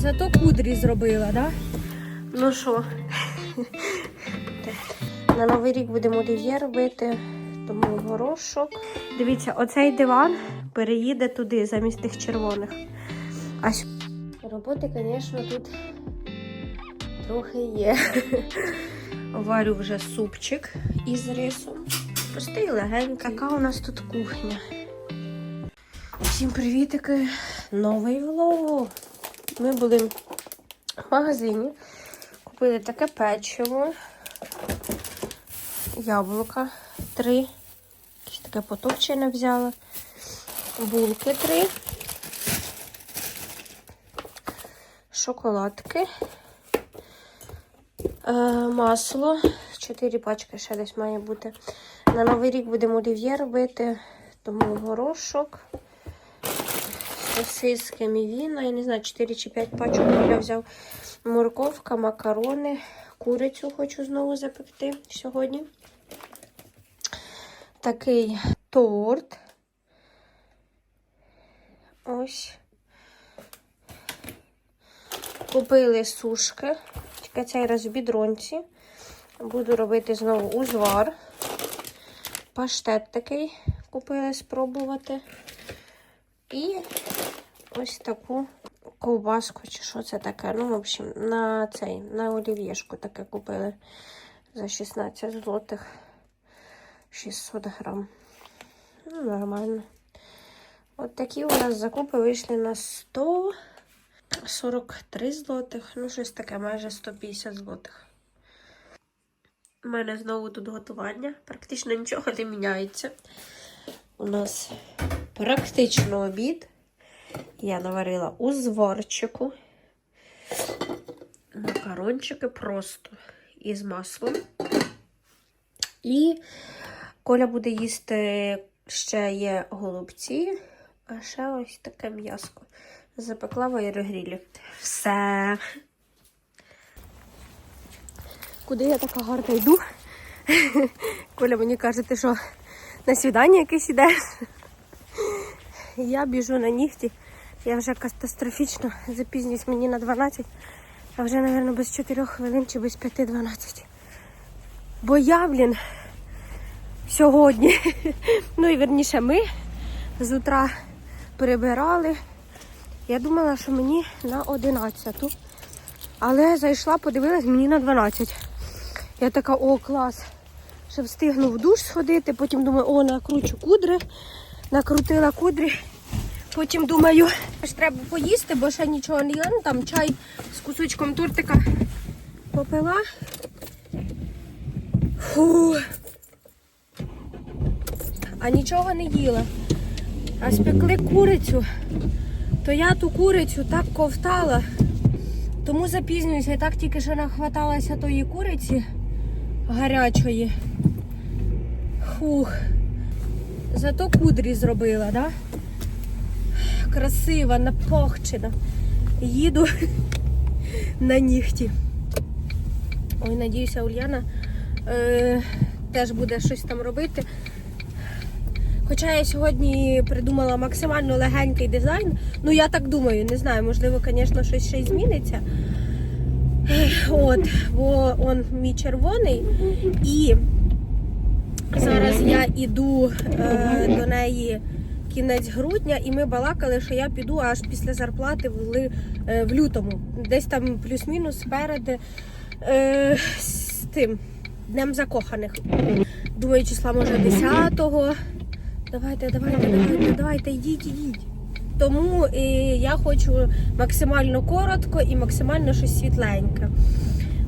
Зато кудрі зробила, да? Ну що, на Новий рік будемо олів'є робити, тому горошок. Дивіться, оцей диван переїде туди, замість тих червоних. А роботи, звісно, тут трохи є. Варю вже супчик із рисом. Простий легенький. Така у нас тут кухня. Всім привітики! Новий влог. Ми були в магазині, купили таке печиво, яблука три, якесь таке потовчене взяла, булки три, шоколадки, е, масло, чотири пачки ще десь має бути. На Новий рік будемо олів'є робити, тому горошок сосиски мівіна, я не знаю, 4 чи 5 пачок я взяв. Морковка, макарони, курицю хочу знову запекти сьогодні. Такий торт. Ось. Купили сушки. Тільки цей раз в бідронці. Буду робити знову узвар. Паштет такий купили спробувати. І ось таку ковбаску, чи що це таке. Ну, в общем, на цей, на олів'єшку таке купили за 16 злотих 600 грам. Ну, нормально. От такі у нас закупи вийшли на 143 злотих. Ну, щось таке, майже 150 злотих. У мене знову тут готування. Практично нічого не міняється. У нас практично обід. Я наварила у зварчику. Макарончики просто із маслом. І Коля буде їсти ще є голубці, а ще ось таке м'яско. Запекла в аерогрілі. Все. Куди я така гарна йду? Коля мені каже, ти що, на свідання якесь ідеш? Я біжу на нігті. Я вже катастрофічно запізнююсь мені на 12, а вже, мабуть, без 4 хвилин чи без 5-12. Бо я, блін, сьогодні, ну і верніше ми з утра прибирали. Я думала, що мені на 11. Але зайшла, подивилась, мені на 12. Я така, о, клас. Ще встигну в душ сходити, потім думаю, о, накручу кудри, накрутила кудрі. Потім думаю, ж треба поїсти, бо ще нічого не їла. Ну, там чай з кусочком тортика попила. Фу. А нічого не їла. А спекли курицю, то я ту курицю так ковтала, тому запізнююся. Я так тільки що нахваталася тої куриці гарячої. Фух. Зато кудрі зробила, да? Красива, напохчена. Їду на нігті. Ой, надіюся, Ульяна е, теж буде щось там робити. Хоча я сьогодні придумала максимально легенький дизайн. Ну, я так думаю, не знаю, можливо, звісно, щось ще й зміниться. От, бо он мій червоний. І зараз я іду е, до неї кінець грудня, і ми балакали, що я піду аж після зарплати в, ли- е, в лютому. Десь там плюс-мінус перед е, з тим днем закоханих. Думаю, числа може 10-го. Давайте, давайте, давайте, давайте, йдіть, йдіть. Тому е, я хочу максимально коротко і максимально щось світленьке.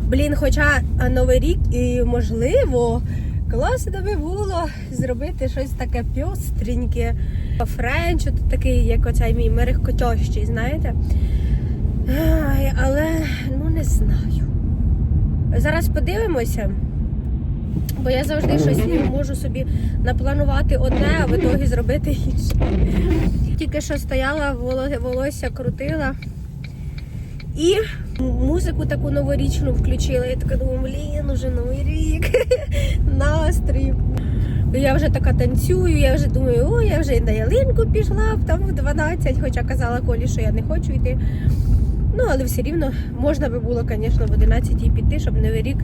Блін, хоча Новий рік і можливо класно би було зробити щось таке пьостреньке. Френч, тут такий, як оцей мій мерехкотьощий, знаєте. Ай, але ну не знаю. Зараз подивимося. Бо я завжди щось можу собі напланувати одне, а в ітогі зробити інше. Тільки що стояла, волосся крутила. І музику таку новорічну включила. Я така думаю, блін, уже новий рік. Настрій. Я вже така танцюю, я вже думаю, о, я вже і на ялинку пішла, там в 12, хоча казала Колі, що я не хочу йти. Ну, але все рівно можна би було, звісно, в 11 піти, щоб Новий рік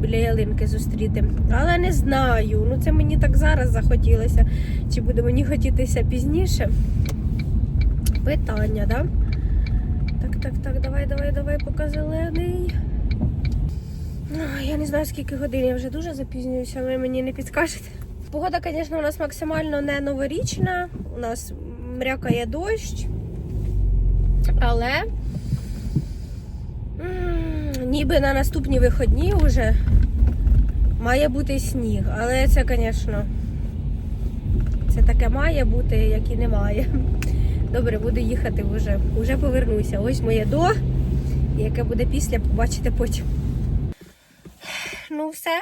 біля ялинки зустріти. Але не знаю. Ну це мені так зараз захотілося. Чи буде мені хотітися пізніше? Питання, да? Так, так, так, давай, давай, давай, поки зелений. Ой, Я не знаю, скільки годин, я вже дуже запізнююся, ви мені не підскажете. Погода, звісно, у нас максимально не новорічна. У нас мрякає дощ. Але ніби на наступні виходні вже має бути сніг. Але це, звісно, це таке має бути, як і немає. Добре, буду їхати вже. Уже повернуся. Ось моє до, яке буде після, побачите потім. Ну, все.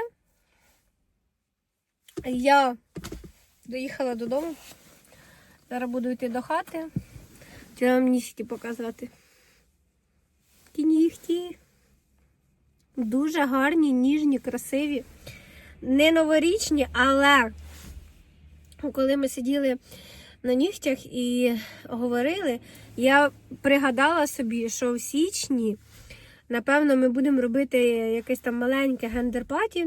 Я доїхала додому. Зараз буду йти до хати. Хотіла вам нігті показати. Ті нігті. Дуже гарні, ніжні, красиві. Не новорічні, але коли ми сиділи на нігтях і говорили, я пригадала собі, що в січні, напевно, ми будемо робити якесь там маленьке гендер-паті.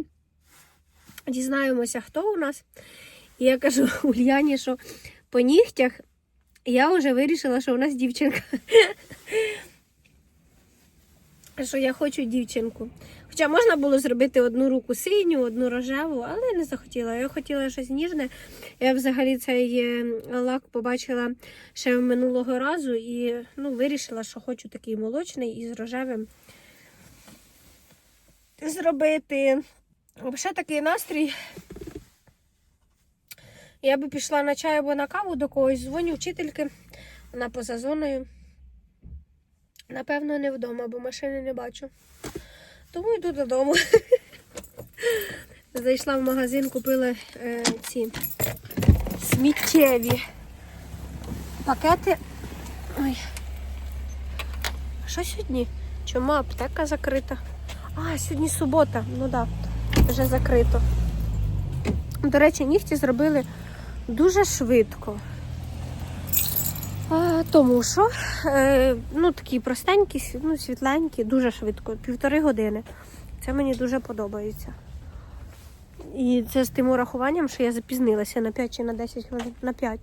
Дізнаємося, хто у нас. І я кажу Ульяні, що по нігтях я вже вирішила, що у нас дівчинка. Що я хочу дівчинку. Хоча можна було зробити одну руку синю, одну рожеву, але не захотіла. Я хотіла щось ніжне. Я взагалі цей е, лак побачила ще минулого разу і ну, вирішила, що хочу такий молочний із рожевим зробити. Взагалі такий настрій. Я би пішла на чай або на каву до когось, дзвоню вчительки, вона поза зоною. Напевно, не вдома, бо машини не бачу. Тому йду додому. Зайшла в магазин, купила е, ці сміттєві пакети. Ой. Що сьогодні? Чому аптека закрита? А, сьогодні субота. Ну так, да, вже закрито. До речі, нігті зробили дуже швидко. Тому що е, ну, такі простенькі, ну, світленькі, дуже швидко, півтори години. Це мені дуже подобається. І це з тим урахуванням, що я запізнилася на 5 чи на 10 хвилин, на 5.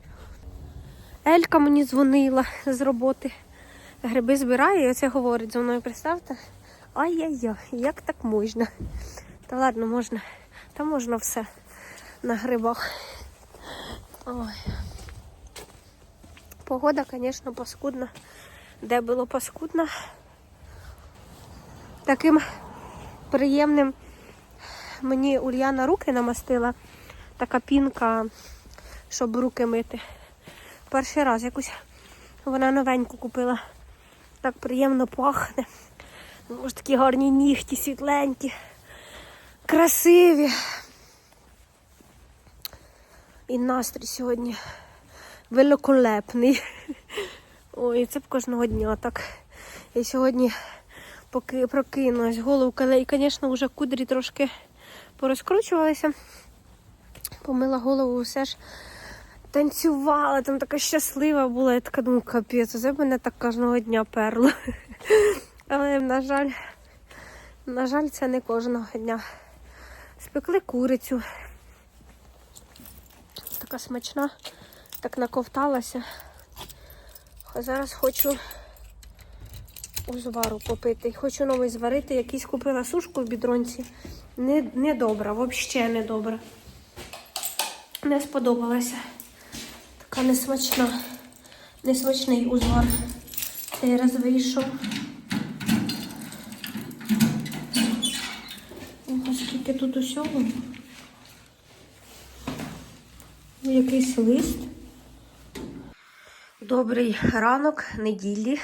Елька мені дзвонила з роботи. Гриби збирає і оце говорить зі мною, представте. Ай-яй-яй, як так можна? Та ладно, можна. Та можна все на грибах. Ой. Погода, звісно, паскудна. Де було паскудно. Таким приємним мені Ульяна руки намастила. Така пінка, щоб руки мити. Перший раз якусь вона новеньку купила. Так приємно пахне. Ось такі гарні нігті, світленькі, красиві. І настрій сьогодні великолепний. Ой, це б кожного дня так. І сьогодні поки прокинулась головка, і, звісно, вже кудрі трошки порозкручувалися. Помила голову, все ж танцювала, там така щаслива була. Я така думаю, капець, це мене так кожного дня перло. Але, на жаль, на жаль, це не кожного дня. Спекли курицю. Така смачна, так наковталася. А зараз хочу узвару попити. Хочу новий зварити. Якийсь купила сушку в бідронці. Не, не добра, взагалі не добра. Не сподобалася. Така несмачна. Несмачний узвар. Цей раз вийшов. Ого, скільки тут усього. Якийсь лист. Добрий ранок неділі.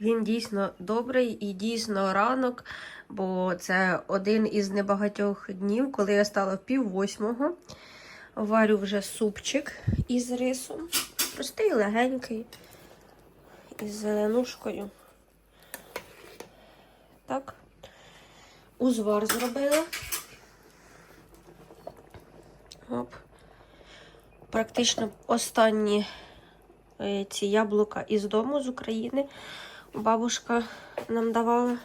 Він дійсно добрий і дійсно ранок, бо це один із небагатьох днів, коли я стала пів восьмого. Варю вже супчик із рисом. Простий, легенький, із зеленушкою. Так. Узвар зробила. Оп. Практично останні ці яблука із дому з України. бабушка нам давала.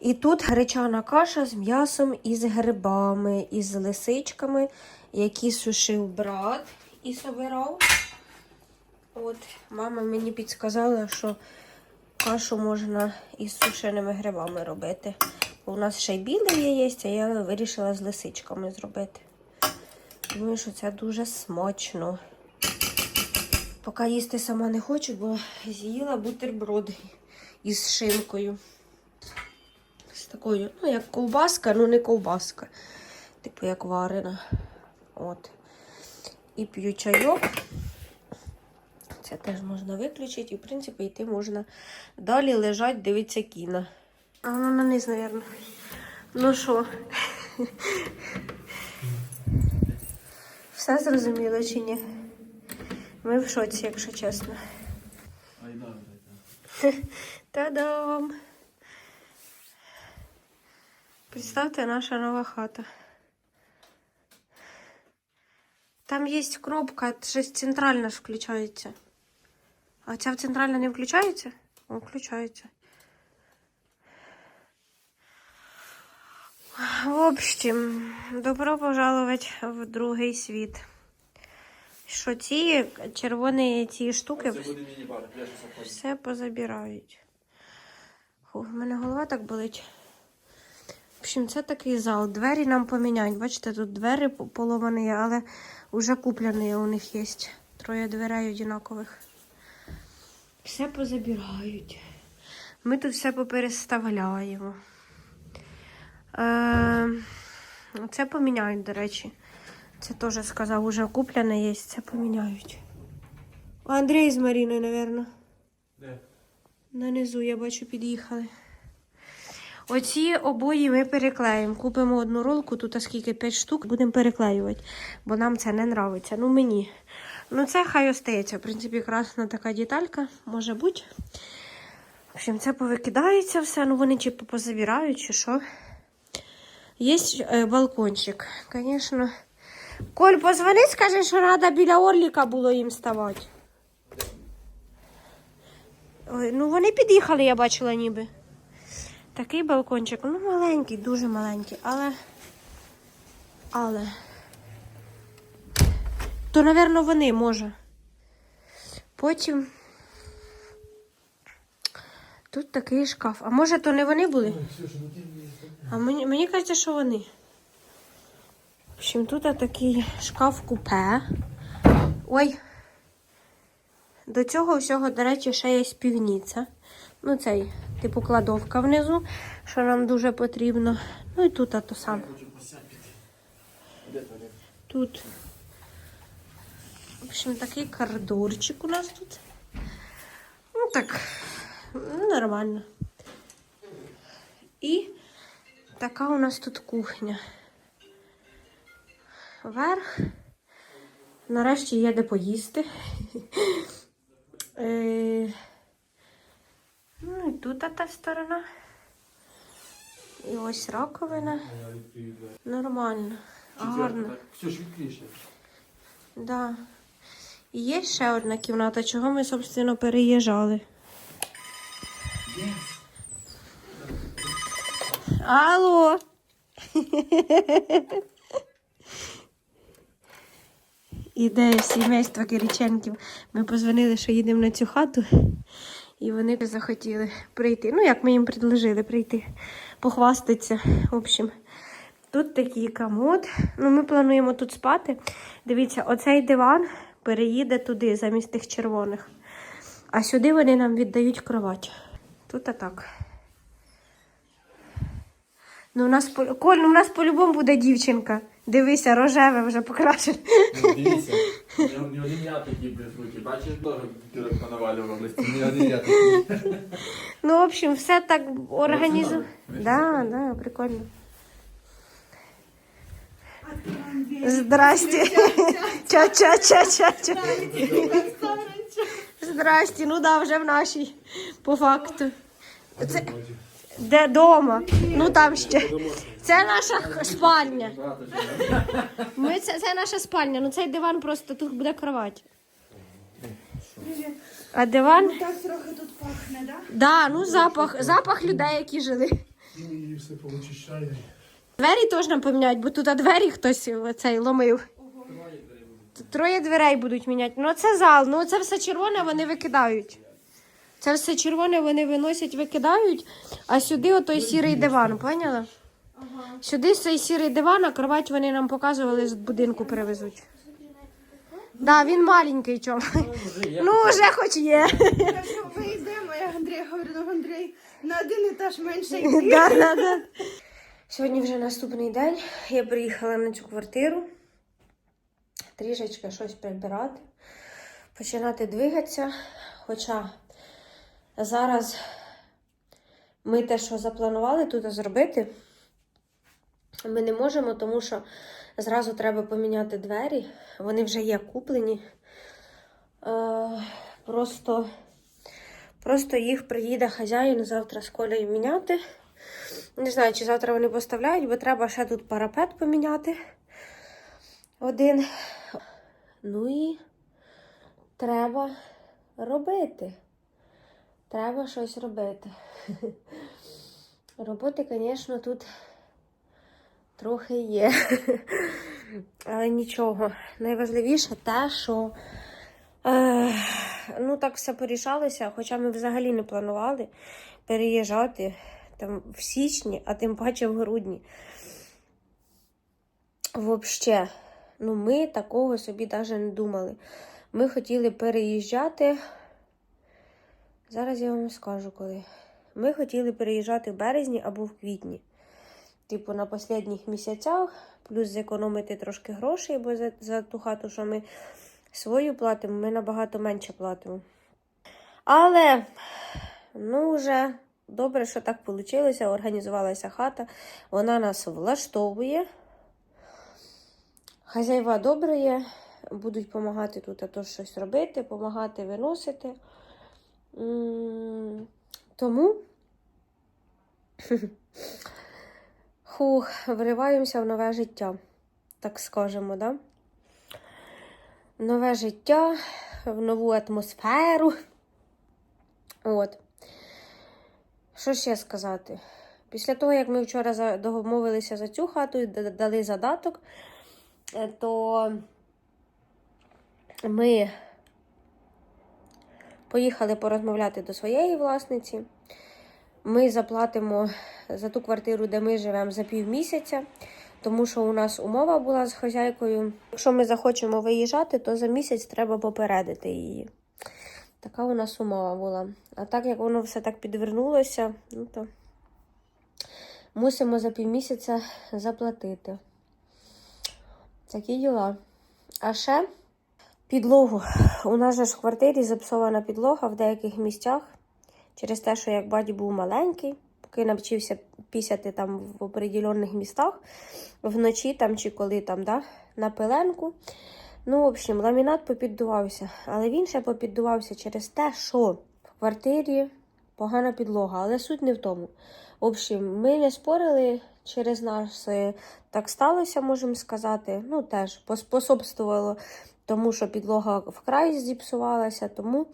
І тут гречана каша з м'ясом і з грибами, і з лисичками, які сушив брат і собирав. От, мама мені підсказала, що кашу можна із сушеними грибами робити. У нас ще й біле є, а я вирішила з лисичками зробити. Думаю, що це дуже смачно. Поки їсти сама не хочу, бо з'їла бутерброди із шинкою. З такою, ну, як ковбаска, ну не ковбаска. Типу, як варена. От. І п'ю чайок. Це теж можна виключити, і, в принципі, йти можна далі лежать, дивитися кіно. А воно на низ, мабуть. Ну що? Все зрозуміло чи ні? Ми в шоці, якщо чесно. Та-дам! Представте, наша нова хата. Там є кнопка, щось центральна ж включається. А ця центральна не включається? О, включається. В общем, добро пожаловать в другий світ. Що ці червоні ці штуки Це буде міні-бар, я щось все позабирають. В мене голова так болить. В общем, це такий зал. Двері нам поміняють. Бачите, тут двері поломані, але вже куплені у них є. Троє дверей одинакових. Все позабирають. Ми тут все попереставляємо. Е, це поміняють, до речі. Це теж сказав, уже куплене є, це поміняють. Андрій з Маріною, мабуть. Де? Нанизу, я бачу, під'їхали. Оці обої ми переклеїмо. Купимо одну ролку, тут а скільки 5 штук, будемо переклеювати, бо нам це не нравиться. Ну мені. Ну це хай остається. В принципі, красна така деталька, може бути. В общем, це повикидається все. Ну вони чи позабирають, чи що. Є е, балкончик, звісно. Коль, позвони, скажи, що треба біля Орліка було їм ставати. Ой, ну вони під'їхали, я бачила ніби. Такий балкончик, ну маленький, дуже маленький, але. Але. То, напевно, вони може. Потім. Тут такий шкаф. А може, то не вони були? А мені, мені кажеться, що вони. В общем, тут такий шкаф купе. Ой. До цього всього, до речі, ще є співниця. Ну, цей, типу, кладовка внизу, що нам дуже потрібно. Ну і тут а то саме. Тут. В общем, такий коридорчик у нас тут. Ну так, ну, нормально. І така у нас тут кухня. Верх. Нарешті є де поїсти. Е, Ну і тут та сторона. І ось раковина. Нормально. Гарно. Все ж відкриєш. Да. І є ще одна кімната, чого ми, собственно, переїжджали. Алло. Ідея сімейства Кириченків. Ми позвонили, що їдемо на цю хату, і вони захотіли прийти. Ну, як ми їм предложили прийти, похвастатися. В общем, тут такий комод. Ну, ми плануємо тут спати. Дивіться, оцей диван переїде туди, замість тих червоних. А сюди вони нам віддають кровать. Тут а так. Ну, у нас, по- ну, у нас по-любому буде дівчинка. Дивися, рожеве вже покрашене. Ну, дивіться, ні один я такий без руки. Бачиш, теж дірок понавалював ні один я такий. Ну, в общем, все так організовано. Да, да, прикольно. Здрасте. Ча-ча-ча-ча-ча. Здрасте, ну да, вже в нашій, по факту. Це де дома? Ну там ще. Це наша спальня. Ми це, це наша спальня. Ну цей диван просто тут буде кровать. А диван? Ну так трохи тут пахне, да? Да, ну запах, запах людей, які жили. І все повичищає. Двері теж нам поміняють, бо тут двері хтось цей ломив. Троє дверей будуть міняти. Ну це зал, ну це все червоне вони викидають. Це все червоне вони виносять, викидають, а сюди отой сірий диван, поняла? Сюди цей сірий диван, а кровать вони нам показували з будинку перевезуть. Да, він маленький чом. Ну, вже хоч є. Якщо ми йдемо, я Андрій говорю, ну Андрій, на один етаж менше йти. Да, да, да. Сьогодні вже наступний день. Я приїхала на цю квартиру. Трішечки щось прибирати, починати двигатися. Хоча зараз ми те, що запланували тут зробити, ми не можемо, тому що зразу треба поміняти двері. Вони вже є куплені. Е, просто, просто їх приїде хазяїн завтра з колею міняти. Не знаю, чи завтра вони поставляють, бо треба ще тут парапет поміняти. Один. Ну і треба робити. Треба щось робити. Роботи, звісно, тут трохи є. Але нічого. Найважливіше те, що е, ну так все порішалося, хоча ми взагалі не планували переїжджати там в січні, а тим паче в грудні. Взагалі, ну ми такого собі навіть не думали. Ми хотіли переїжджати. Зараз я вам скажу коли. Ми хотіли переїжджати в березні або в квітні. Типу, на останніх місяцях, плюс зекономити трошки грошей, бо за, за ту хату, що ми свою платимо, ми набагато менше платимо. Але, ну, вже добре, що так вийшло. Організувалася хата. Вона нас влаштовує. Хазяїва добре є, будуть допомагати тут а то щось робити, допомагати виносити. Тому хух, вриваємося в нове життя, так скажемо, да? Нове життя, в нову атмосферу. От. Що ще сказати? Після того, як ми вчора домовилися за цю хату і дали задаток, е, то ми поїхали порозмовляти до своєї власниці. Ми заплатимо за ту квартиру, де ми живемо, за півмісяця, тому що у нас умова була з хазяйкою. Якщо ми захочемо виїжджати, то за місяць треба попередити її. Така у нас умова була. А так як воно все так підвернулося, ну то мусимо за півмісяця заплатити. Такі діла. А ще підлогу. У нас же ж в квартирі запсована підлога в деяких місцях через те, що як батя був маленький, поки навчився пісяти там в определених містах, вночі там чи коли там, да, на пеленку. Ну, в общем, ламінат попіддувався. Але він ще попіддувався через те, що в квартирі погана підлога, але суть не в тому. В общем, ми не спорили через нас. е, Так сталося, можемо сказати. Ну, теж поспособствувало тому, що підлога вкрай зіпсувалася, тому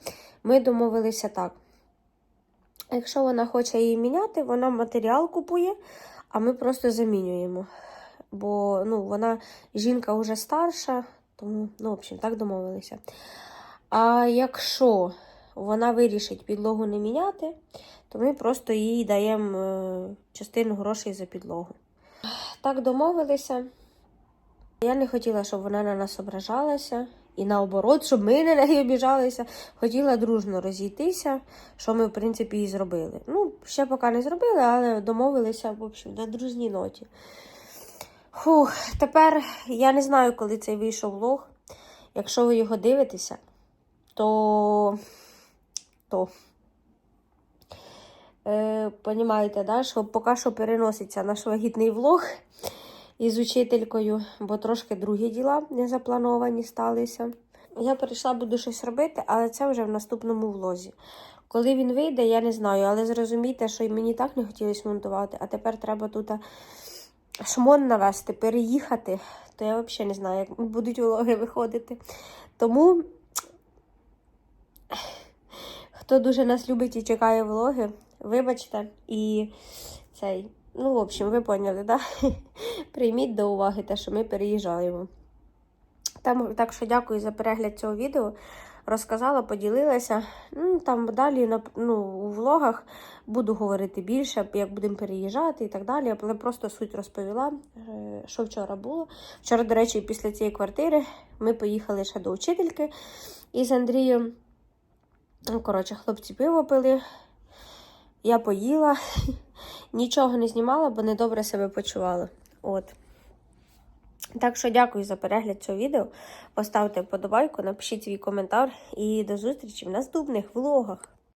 ми домовилися так. Якщо вона хоче її міняти, вона матеріал купує, а ми просто замінюємо. Бо ну, вона жінка вже старша, тому, ну, в общем, так домовилися. А якщо вона вирішить підлогу не міняти, то ми просто їй даємо е, частину грошей за підлогу. Так домовилися. Я не хотіла, щоб вона на нас ображалася. І наоборот, щоб ми на неї обіжалися. Хотіла дружно розійтися, що ми, в принципі, і зробили. Ну, ще поки не зробили, але домовилися, в общем, на дружній ноті. Фух, тепер я не знаю, коли цей вийшов влог. Якщо ви його дивитеся, то. то. Е, понімаєте, да, що поки що переноситься наш вагітний влог із учителькою, бо трошки другі діла не заплановані сталися. Я прийшла, буду щось робити, але це вже в наступному влозі. Коли він вийде, я не знаю, але зрозумійте, що й мені так не хотілося монтувати, а тепер треба тут шмон навести, переїхати, то я взагалі не знаю, як будуть влоги виходити. Тому Хто дуже нас любить і чекає влоги, вибачте. І цей, ну, в общем, ви поняли, да? Прийміть до уваги те, що ми переїжджаємо. Там, так що дякую за перегляд цього відео. Розказала, поділилася. Ну, там далі ну, у влогах буду говорити більше, як будемо переїжджати і так далі. Але просто суть розповіла, е, що вчора було. Вчора, до речі, після цієї квартири ми поїхали ще до вчительки із Андрієм. Ну, коротше, хлопці пиво пили. Я поїла, нічого не знімала, бо недобре себе почувала. От. Так що дякую за перегляд цього відео. Поставте вподобайку, напишіть свій коментар і до зустрічі в наступних влогах.